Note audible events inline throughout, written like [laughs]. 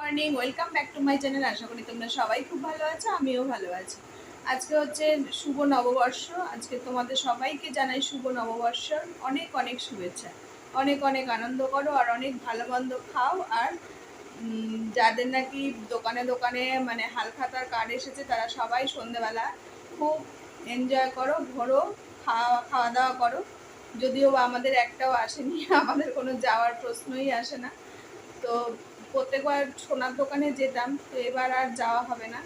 Morning, welcome back to my channel. আশা করি তোমরা সবাই খুব ভালো আছো, আমিও ভালো আছি। আজকে হচ্ছে শুভ নববর্ষ। আজকে তোমাদের সবাইকে জানাই শুভ নববর্ষর অনেক অনেক শুভেচ্ছা। অনেক অনেক আনন্দ করো আর অনেক ভালো মন্দ খাও। আর যাদের নাকি দোকানে দোকানে মানে হালখাতার কার্ড এসেছে, তারা সবাই সন্ধেবেলা খুব এনজয় করো, ঘোরো, খাওয়া খাওয়া দাওয়া করো। যদিও আমাদের একটাও আসেনি, [laughs] আমাদের কোনো যাওয়ার প্রশ্নই আসে না। তো প্রত্যেকবার সোনার দোকানে যেতাম, তো এবার আর যাওয়া হবে না।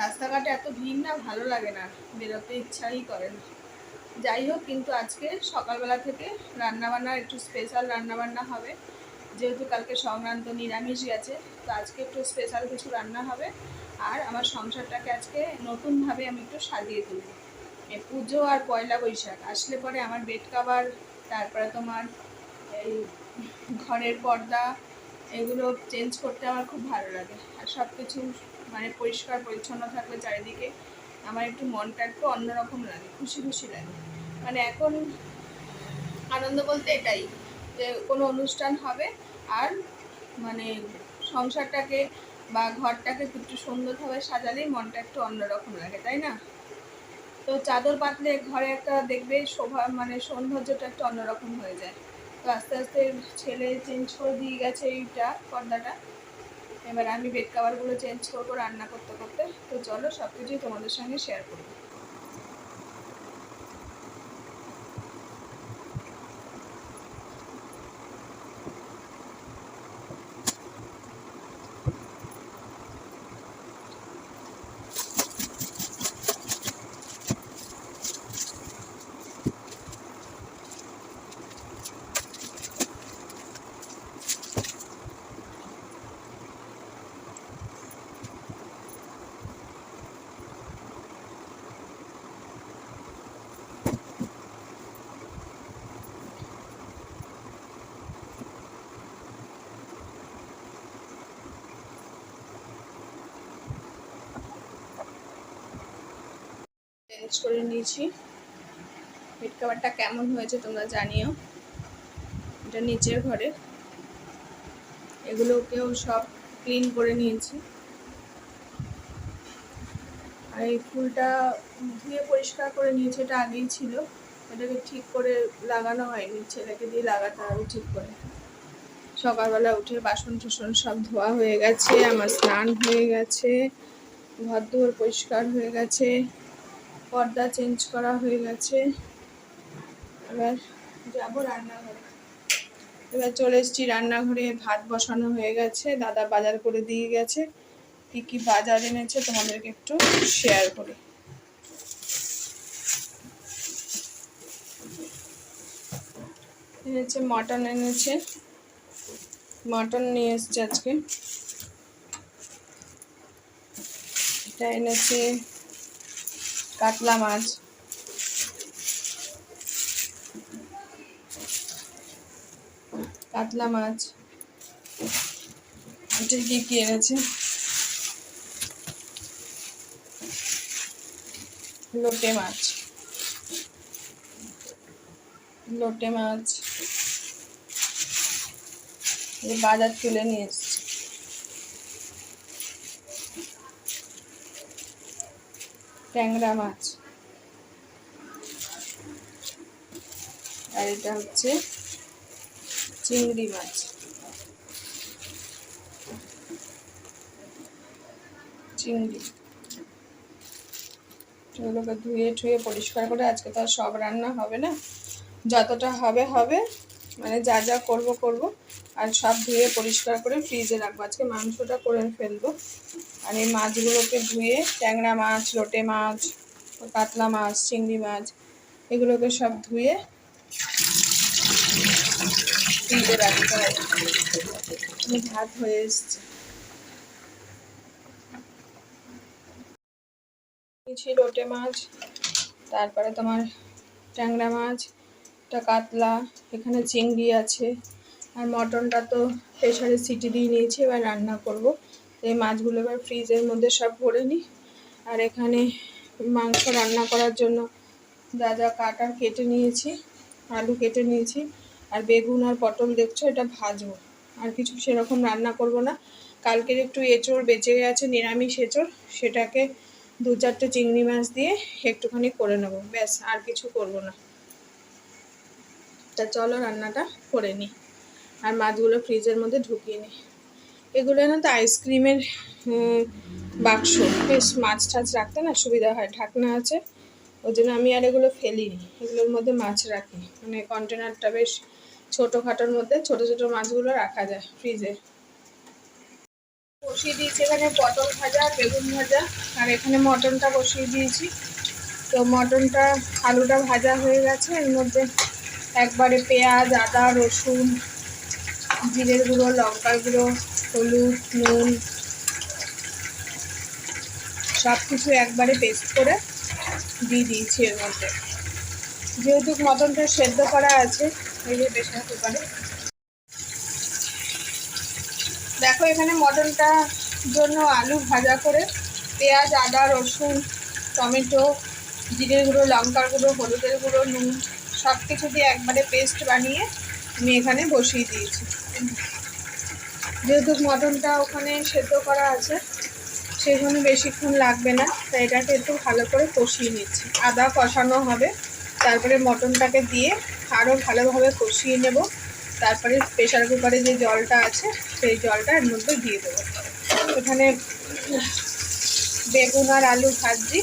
রাস্তাঘাটে এত ভিড় না, ভালো লাগে না, বেরোতে ইচ্ছাই করে না। যাই হোক, কিন্তু আজকে সকালবেলা থেকে রান্নাবান্নার একটু স্পেশাল রান্নাবান্না হবে। যেহেতু কালকে সংক্রান্ত নিরামিষ গেছে, তো আজকে একটু স্পেশাল কিছু রান্না হবে। আর আমার সংসারটাকে আজকে নতুনভাবে আমি একটু সাজিয়ে তুলব। পুজো আর পয়লা বৈশাখ, আসলে পরে আমার বেড কাভার তারপরে তোমার এই ঘরের পর্দা এগুলো চেঞ্জ করতে আমার খুব ভালো লাগে। আর সব কিছু মানে পরিষ্কার, পরিচ্ছন্ন থাকলে চারিদিকে আমার একটু মনটা একটু অন্যরকম লাগে, খুশি খুশি লাগে। মানে এখন আনন্দ বলতে এটাই যে কোনো অনুষ্ঠান হবে আর মানে সংসারটাকে বা ঘরটাকে একটু সুন্দরভাবে সাজালেই মনটা একটু অন্যরকম লাগে, তাই না? তো চাদর পাতলে ঘরে একটা দেখবে শোভা মানে সৌন্দর্যটা একটু অন্যরকম হয়ে যায়। তো আস্তে আস্তে ছেলে চেঞ্জ করে দিয়ে গেছে এইটা, পর্দাটা। এবার আমি বেড কাভারগুলো চেঞ্জ করব, রান্না করতে করতে। তো চলো সব কিছুই তোমাদের সঙ্গে শেয়ার করব। চেঞ্জ করে নিয়েছি। বেড কাভারটা কেমন হয়েছে তোমরা জানিও। এটা নিচের ঘরে। এগুলোকেও সব ক্লিন করে নিয়েছি। আর এই ফুলটা ধুয়ে পরিষ্কার করে নিয়েছি, এটা আগেই ছিল। এটাকে ঠিক করে লাগানো হয়নি, ছেলেকে দিয়ে লাগাতে হবে ঠিক করে। সকালবেলা উঠে বাসন টাসন সব ধোয়া হয়ে গেছে, আমার স্নান হয়ে গেছে ঘর দুয়ার পরিষ্কার হয়ে গেছে। পর্দা চেঞ্জ করা হয়ে গেছে। এবার যাব রান্নাঘরে। এবার চলে এসেছি রান্নাঘরে, ভাত বসানো হয়ে গেছে। দাদা বাজার করে দিয়ে গেছে। কি কি বাজার এনেছে তোমাদেরকে একটু শেয়ার করি। এনেছে মটন এনেছে। মটন নিয়ে এসছে আজকে। এটা এনেছে কাতলা মাছ। কাতলা মাছ। এটা কি কি এনেছে? লোটে মাছ। লোটে মাছ। বাজার তুলে নিয়ে এসছে ট্যাংরা মাছ। আর এটা হচ্ছে চিংড়ি মাছ। চিংড়ি। এগুলোকে ধুয়ে ঠুয়ে পরিষ্কার করে আজকে তো আর সব রান্না হবে না। যতটা হবে হবে। মানে যা যা করব করব। আর সব ধুয়ে পরিষ্কার করে ফ্রিজে রাখব। আজকে মাংসটা করে ফেলব। এই মাছগুলোকে ধুয়ে ট্যাংরা মাছ, লোটে মাছ, কাতলা মাছ, চিংড়ি মাছ, এগুলোকে সব ধুয়ে ফ্রিজে রাখতে আমি ভাত হয়ে এসছে। লোটে মাছ, তারপরে তোমার ট্যাংরা মাছ, একটা কাতলা, এখানে চিংড়ি আছে, আর মটনটা তো প্রেশারে সিটি দিয়ে নিয়েছি, এবার রান্না করব। এই মাছগুলো এবার ফ্রিজের মধ্যে সব ভরে নিই আর এখানে মাংস রান্না করার জন্য যা যা কাটার কেটে নিয়েছি, আলু কেটে নিয়েছি, আর বেগুন আর পটল দেখছ এটা ভাজবো। আর কিছু সেরকম রান্না করব না। কালকের একটু এঁচড় বেঁচে গেছে, নিরামিষ এঁচড়, সেটাকে দু চারটে চিংড়ি মাছ দিয়ে একটুখানি করে নেব। ব্যাস, আর কিছু করব না। তা চলো রান্নাটা করে নিই আর মাছগুলো ফ্রিজের মধ্যে ঢুকিয়ে নিই এগুলো না তো আইসক্রিমের বাক্স। বেশ মাছ টাছ রাখতে না সুবিধা হয়, ঢাকনা আছে। ওই জন্য আমি আর এগুলো ফেলিনি। এগুলোর মধ্যে মাছ রাখি। মানে কন্টেনারটা বেশ ছোটোখাটোর মধ্যে ছোট ছোট মাছগুলো রাখা যায় ফ্রিজে। বসিয়ে দিয়েছি এখানে পটল ভাজা, বেগুন ভাজা, আর এখানে মটনটা বসিয়ে দিয়েছি। তো মটনটা, আলুটা ভাজা হয়ে গেছে। এর মধ্যে একবারে পেঁয়াজ, আদা, রসুন, জিরের গুঁড়ো, লঙ্কার গুঁড়ো হলুদ, নুন সব কিছু একবারে পেস্ট করে দিয়ে দিয়েছি এর মধ্যে। যেহেতু মটনটা সেদ্ধ করা আছে, এই যে প্রেশার কুকারে দেখো এখানে মটনটা জন্য আলু ভাজা করে পেঁয়াজ, আদা, রসুন, টমেটো জিরের গুঁড়ো, লঙ্কার গুঁড়ো, হলুদের গুঁড়ো, নুন সব কিছু দিয়ে একবারে পেস্ট বানিয়ে আমি এখানে বসিয়ে দিয়েছি। যেহেতু মটনটা ওখানে সেদ্ধ করা আছে, সেই জন্য বেশিক্ষণ লাগবে না। তাই এটাকে একটু ভালো করে কষিয়ে নিচ্ছি। আদা কষানো হবে। তারপরে মটনটাকে দিয়ে আরও ভালোভাবে কষিয়ে নেব। তারপরে প্রেশার কুকারে যে জলটা আছে, সেই জলটা এর মধ্যে দিয়ে দেবো। এখানে বেগুন আর আলু ভাজি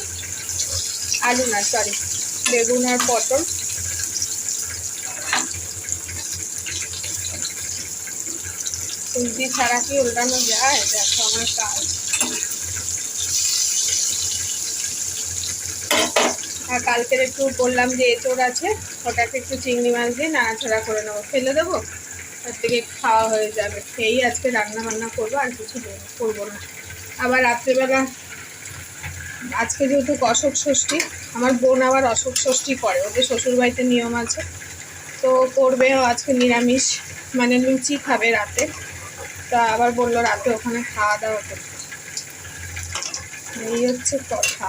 আলু না সরি বেগুন আর পটল। খুন্তি ছাড়া কি উল্টানো যায়? দেখো আমার কাজ। আর কালকের একটু বললাম যে এঁচড় আছে, ওটাকে একটু চিংড়ি মাছ দিয়ে নাড়াচাড়া করে নেব। ফেলে দেবো? তার থেকে খাওয়া হয়ে যাবে। সেই আজকে রান্না বান্না করব, আর কিছু করব না আবার রাত্রেবেলা, আজকে যেহেতু অশোক ষষ্ঠী, আমার বোন আবার অশোক ষষ্ঠী করে, ওদের শ্বশুরবাড়িতে নিয়ম আছে। তো করবে আজকে নিরামিষ মানে লুচি খাবে রাতে। তা আবার বলল রাতে ওখানে খাওয়া দাওয়া করতে। এই হচ্ছে কথা।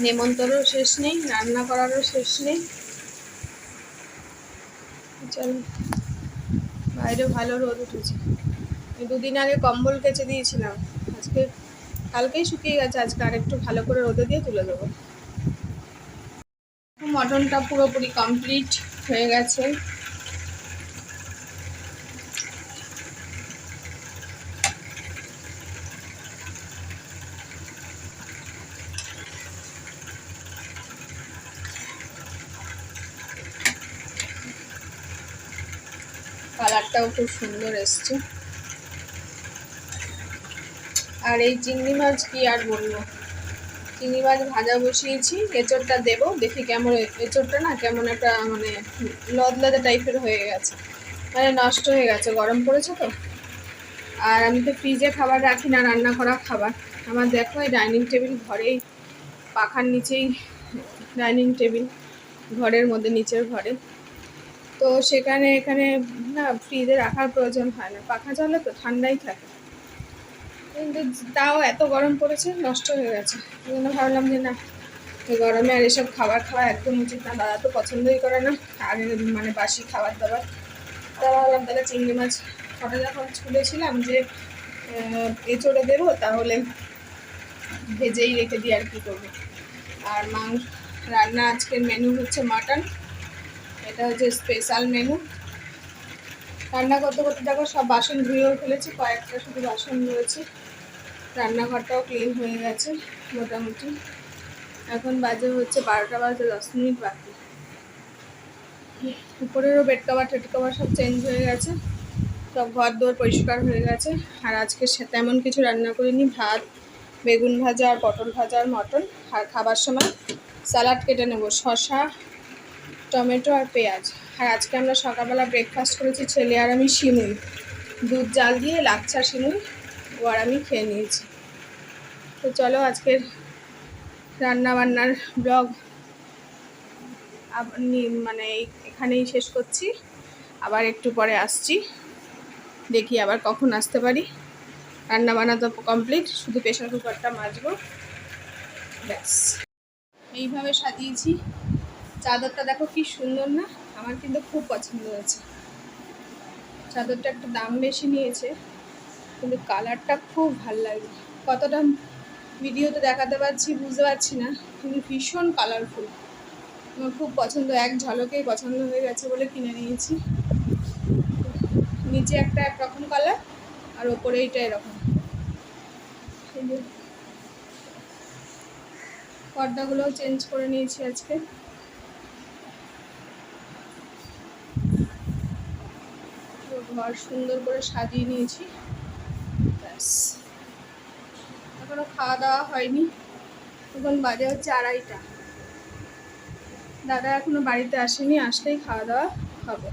নেমন্তরও শেষ নেই, রান্না করারও শেষ নেই। বাইরে ভালো রোদ উঠেছে। দুদিন আগে কম্বল কেচে দিয়েছিলাম। আজকে, কালকেই শুকিয়ে গেছে, আজকে আর একটু ভালো করে রোদে দিয়ে তুলে দেবো। মটনটা পুরোপুরি কমপ্লিট হয়ে গেছে। কালারটাও খুব সুন্দর এসছে। আর এই চিংড়ি মাছ কি আর বলব? চিংড়ি মাছ ভাজা বসিয়েছি, এঁচড়টা দেবো, দেখি কেমন এঁচড়টা না কেমন একটা মানে লদলদে টাইপের হয়ে গেছে। মানে নষ্ট হয়ে গেছে, গরম পড়েছে তো। আর আমি তো ফ্রিজে খাবার রাখি না, রান্না করা খাবার। আমার দেখো এই ডাইনিং টেবিল ঘরেই, পাখার নিচেই ডাইনিং টেবিল ঘরের মধ্যে, নিচের ঘরে। তো সেখানে, এখানে না ফ্রিজে রাখার প্রয়োজন হয় না। পাখা চলে তো ঠান্ডাই থাকে। কিন্তু তাও এত গরম পড়েছে, নষ্ট হয়ে গেছে। ওই জন্য ভাবলাম যে না, এই গরমে আর এসব খাবার খাওয়া একদম উচিত না। দাদা তো পছন্দই করে না, আর মানে বাসি খাবার দাবার। তা ভাবলাম তাহলে চিংড়ি মাছ ফটো যখন ছুলেছিলাম যে এঁচড়ে দেবো, তাহলে ভেজেই রেখে দিই আর কি করব। আর মাংস রান্না আজকের মেনু হচ্ছে মাটন এটা হচ্ছে স্পেশাল মেনু রান্না করতে করতে দেখো সব বাসন ধুয়েও ফেলেছি, কয়েকটা শুধু বাসন রয়েছে রান্নাঘরটাও ক্লিন হয়ে গেছে মোটামুটি। এখন বাজে হচ্ছে বারোটা বাজে, দশ মিনিট বাকি। উপরেরও বেড কভার টেড কভার সব চেঞ্জ হয়ে গেছে। সব ঘর দোর পরিষ্কার হয়ে গেছে। আর আজকে তেমন কিছু রান্না করিনি, ভাত, বেগুন ভাজা আর পটল ভাজা আর মটন। আর খাবার সময় স্যালাড কেটে নেব শশা টমেটো আর পেঁয়াজ। আর আজকে আমরা সকালবেলা ব্রেকফাস্ট করেছি ছেলে আর আমি শিমুই দুধ জাল দিয়ে লাচ্ছা শিমুই ও আর আমি খেয়ে নিয়েছি। তো চলো আজকের রান্না বান্নার ব্লগ মানে এখানেই শেষ করছি। আবার একটু পরে আসছি। দেখি আবার কখন আসতে পারি। রান্না বান্না তো কমপ্লিট শুধু প্রেশার কুকারটা মাজবো। ব্যাস। এইভাবে সাজিয়েছি। চাদরটা দেখো কি সুন্দর না? আমার কিন্তু খুব পছন্দ হয়েছে। চাদরটা একটু দাম বেশি নিয়েছে, কিন্তু কালারটা খুব ভালো লাগে। কতটা ভিডিওতে দেখাতে পারছি বুঝতে পারছি না, কিন্তু ভীষণ কালারফুল আমার খুব পছন্দ, এক ঝলকেই পছন্দ হয়ে গেছে বলে কিনে নিয়েছি। নিচে একটা একরকম কালার আর ওপরে এইটা এরকম। পর্দাগুলোও চেঞ্জ করে নিয়েছি আজকে। ঘর সুন্দর করে সাজিয়ে নিয়েছি। ব্যাস। এখনও খাওয়া দাওয়া হয়নি। এখন বাজে হচ্ছে আড়াইটা। দাদা এখনও বাড়িতে আসেনি, আসলেই খাওয়া দাওয়া হবে।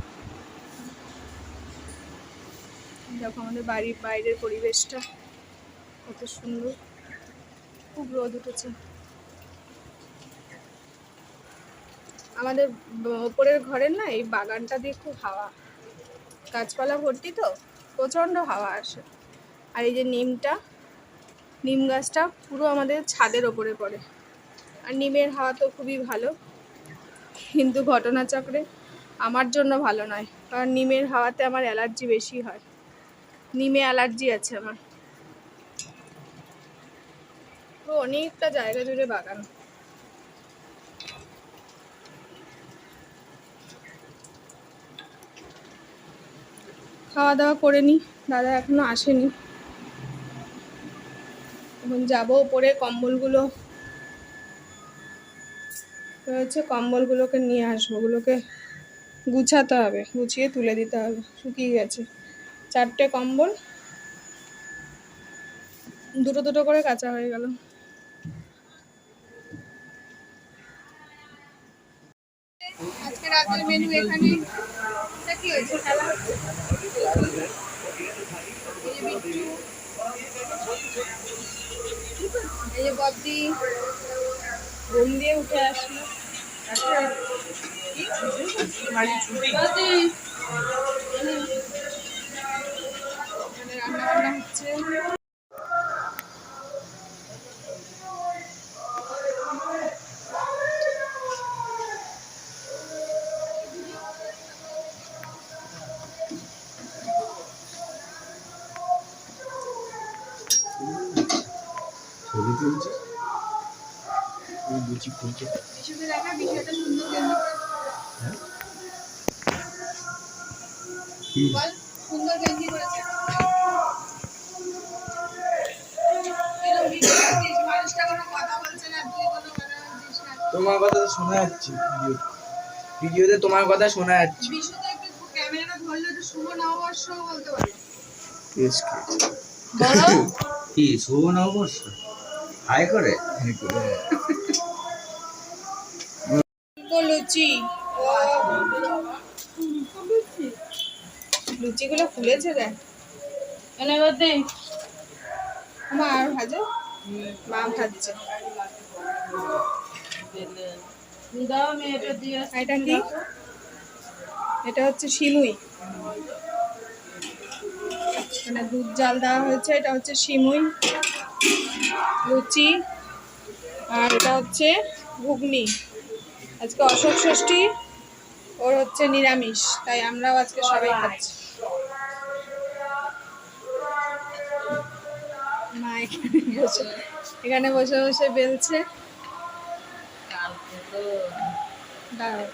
দেখো আমাদের বাড়ির বাইরের পরিবেশটা কত সুন্দর। খুব রোদ উঠেছে। আমাদের ওপরের ঘরের না এই বাগানটা দিয়ে খুব হাওয়া। গাছপালা ভর্তি তো, প্রচণ্ড হাওয়া আসে। আর এই যে নিমটা, নিম গাছটা পুরো আমাদের ছাদের ওপরে পড়ে। আর নিমের হাওয়া তো খুবই ভালো, কিন্তু ঘটনাচক্রে আমার জন্য ভালো নয়, কারণ নিমের হাওয়াতে আমার অ্যালার্জি বেশি হয়। নিমে অ্যালার্জি আছে আমার। তো অনেকটা জায়গা জুড়ে বাগান। খাওয়া দাওয়া করে নি। দাদা এখনও আসেনি। এখন যাব ওপরে কম্বলগুলো। রয়েছে কম্বলগুলোকে নিয়ে আসব। ওগুলোকে গুছাতে হবে, গুছিয়ে তুলে দিতে হবে। শুকিয়ে গেছে। চারটে কম্বল। দুটো দুটো করে কাঁচা হয়ে গেল। আজকে রাতের মেনু এখানে। কি হয়েছে? খেলা এই যে বদ্দি ঘুম দিয়ে উঠে আসলো। কি? বলছে না তোমার কথা তো শোনা যাচ্ছে ভিডিও। ভিডিওতে তোমার কথা শোনা যাচ্ছে। বিশু তো একটু ক্যামেরাটা ধরলে একটু শুভ নববর্ষ? বলতে পারে কি শুভ নববর্ষ হাই করে তো লুচি। লুচিগুলো ফুলেছে এনে দে। মা আর ভাজো? মা ভাজছে। এটা কি? এটা হচ্ছে এখানে দুধ জাল দেওয়া হয়েছে এটা হচ্ছে সিমুই লুচি আর এটা হচ্ছে ঘুগনি। আজকে অশোক ষষ্ঠী, ওর হচ্ছে নিরামিষ, তাই আমরাও আজকে সবাই খাচ্ছি। মা এখানে বসে এখানে বসে বসে বেলছে। দাঁড়াও।